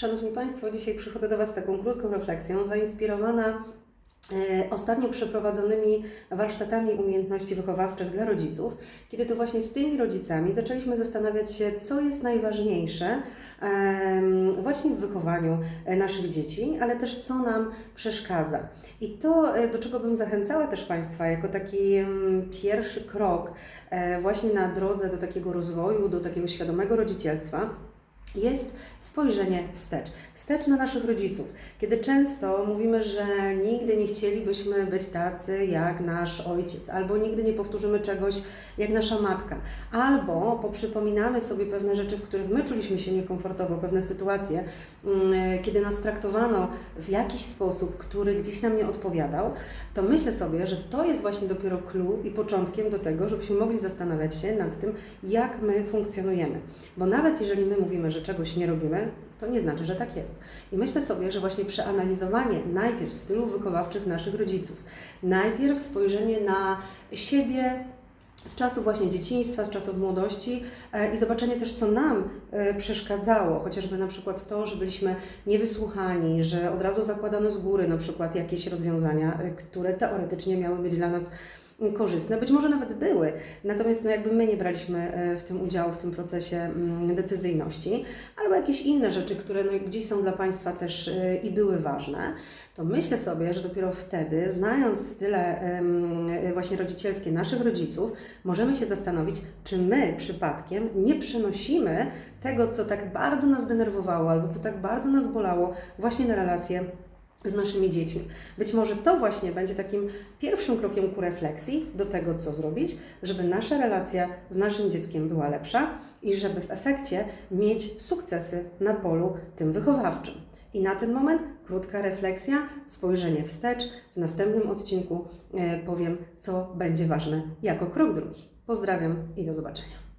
Szanowni Państwo, dzisiaj przychodzę do Was z taką krótką refleksją, zainspirowana e, ostatnio przeprowadzonymi warsztatami umiejętności wychowawczych dla rodziców, kiedy to właśnie z tymi rodzicami zaczęliśmy zastanawiać się, co jest najważniejsze właśnie w wychowaniu e, naszych dzieci, ale też co nam przeszkadza. I to, e, do czego bym zachęcała też Państwa, jako taki pierwszy krok właśnie na drodze do takiego rozwoju, do takiego świadomego rodzicielstwa, jest spojrzenie wstecz. Wstecz na naszych rodziców. Kiedy często mówimy, że nigdy nie chcielibyśmy być tacy jak nasz ojciec, albo nigdy nie powtórzymy czegoś jak nasza matka, albo poprzypominamy sobie pewne rzeczy, w których my czuliśmy się niekomfortowo, pewne sytuacje, mm, kiedy nas traktowano w jakiś sposób, który gdzieś nam nie odpowiadał, to myślę sobie, że to jest właśnie dopiero clue i początkiem do tego, żebyśmy mogli zastanawiać się nad tym, jak my funkcjonujemy. Bo nawet jeżeli my mówimy, że czegoś nie robimy, to nie znaczy, że tak jest. I myślę sobie, że właśnie przeanalizowanie najpierw stylów wychowawczych naszych rodziców, najpierw spojrzenie na siebie, z czasów właśnie dzieciństwa, z czasów młodości e, i zobaczenie też, co nam e, przeszkadzało, chociażby na przykład to, że byliśmy niewysłuchani, że od razu zakładano z góry na przykład jakieś rozwiązania, e, które teoretycznie miały być dla nas korzystne, być może nawet były, natomiast no jakby my nie braliśmy e, w tym udziału, w tym procesie mm, decyzyjności, albo jakieś inne rzeczy, które no gdzieś są dla Państwa też e, i były ważne, to myślę sobie, że dopiero wtedy, znając style em, e, właśnie rodzicielskie naszych rodziców, możemy się zastanowić, czy my przypadkiem nie przenosimy tego, co tak bardzo nas denerwowało, albo co tak bardzo nas bolało, właśnie na relacje z naszymi dziećmi. Być może to właśnie będzie takim pierwszym krokiem ku refleksji do tego, co zrobić, żeby nasza relacja z naszym dzieckiem była lepsza i żeby w efekcie mieć sukcesy na polu tym wychowawczym. I na ten moment krótka refleksja, spojrzenie wstecz. W następnym odcinku e, powiem, co będzie ważne jako krok drugi. Pozdrawiam i do zobaczenia.